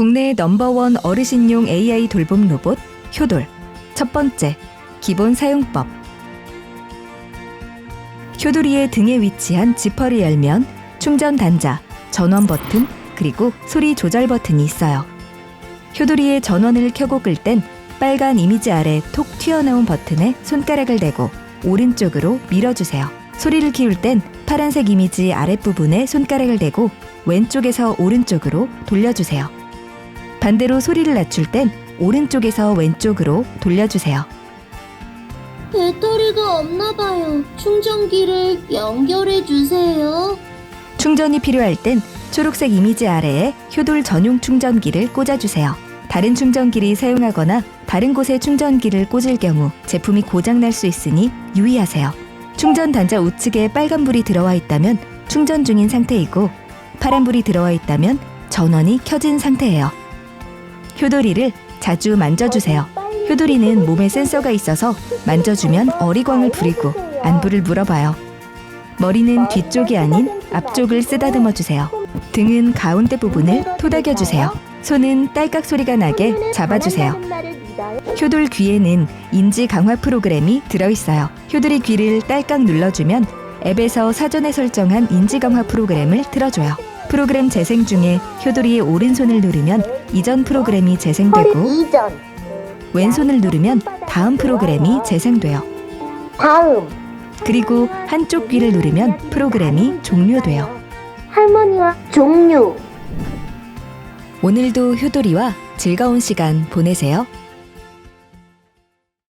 국내 넘버원 어르신용 AI 돌봄 로봇 효돌. 첫 번째, 기본 사용법. 효돌이의 등에 위치한 지퍼를 열면 충전 단자, 전원 버튼, 그리고 소리 조절 버튼이 있어요. 효돌이의 전원을 켜고 끌 땐 빨간 이미지 아래 톡 튀어나온 버튼에 손가락을 대고 오른쪽으로 밀어주세요. 소리를 키울 땐 파란색 이미지 아랫부분에 손가락을 대고 왼쪽에서 오른쪽으로 돌려주세요. 반대로 소리를 낮출 땐 오른쪽에서 왼쪽으로 돌려주세요. 배터리가 없나 봐요. 충전기를 연결해 주세요. 충전이 필요할 땐 초록색 이미지 아래에 효돌 전용 충전기를 꽂아주세요. 다른 충전기를 사용하거나 다른 곳에 충전기를 꽂을 경우 제품이 고장날 수 있으니 유의하세요. 충전 단자 우측에 빨간불이 들어와 있다면 충전 중인 상태이고 파란불이 들어와 있다면 전원이 켜진 상태예요. 효돌이를 자주 만져주세요. 효돌이는 몸에 센서가 있어서 만져주면 어리광을 부리고 안부를 물어봐요. 머리는 뒤쪽이 아닌 앞쪽을 쓰다듬어 주세요. 등은 가운데 부분을 토닥여 주세요. 손은 딸깍 소리가 나게 잡아주세요. 효돌 귀에는 인지 강화 프로그램이 들어있어요. 효돌이 귀를 딸깍 눌러주면 앱에서 사전에 설정한 인지 강화 프로그램을 틀어줘요. 프로그램 재생 중에 효돌이의 오른손을 누르면 이전 프로그램이 재생되고 이전. 왼손을 누르면 다음 프로그램이 재생돼요. 다음. 그리고 한쪽 귀를 누르면 프로그램이 종료돼요. 할머니와 종류. 오늘도 효돌이와 즐거운 시간 보내세요.